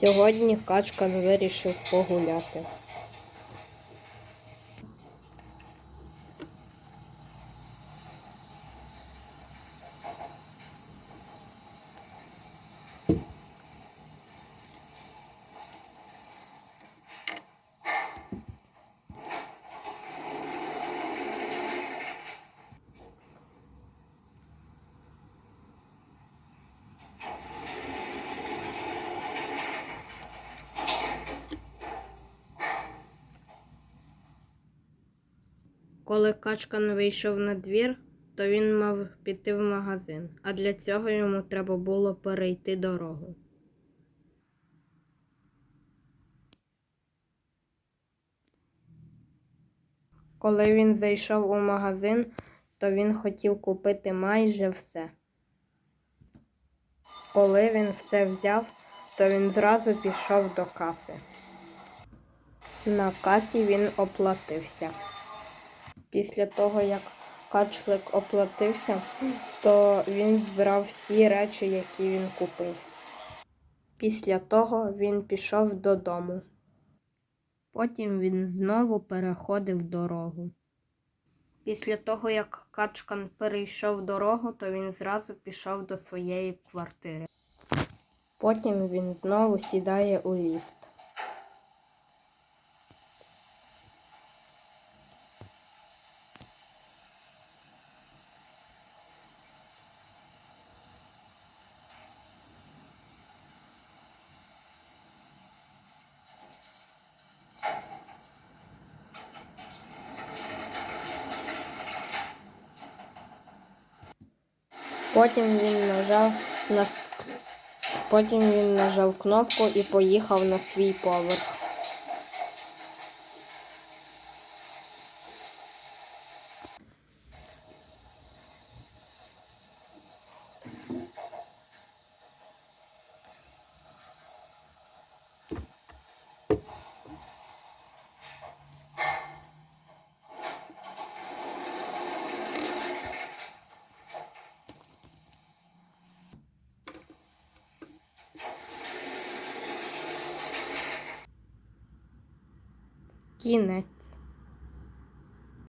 Сьогодні Качкан вирішив погуляти. Коли Качкан вийшов на двір, то він мав піти в магазин, а для цього йому треба було перейти дорогу. Коли він зайшов у магазин, то він хотів купити майже все. Коли він все взяв, то він зразу пішов до каси. На касі він оплатився. Після того, як качлик оплатився, то він збирав всі речі, які він купив. Після того він пішов додому. Потім він знову переходив дорогу. Після того, як Качкан перейшов дорогу, то він зразу пішов до своєї квартири. Потім він знову сідає у ліфт. Потім він нажав на потім він нажав кнопку і поїхав на свій поверх. Кінець.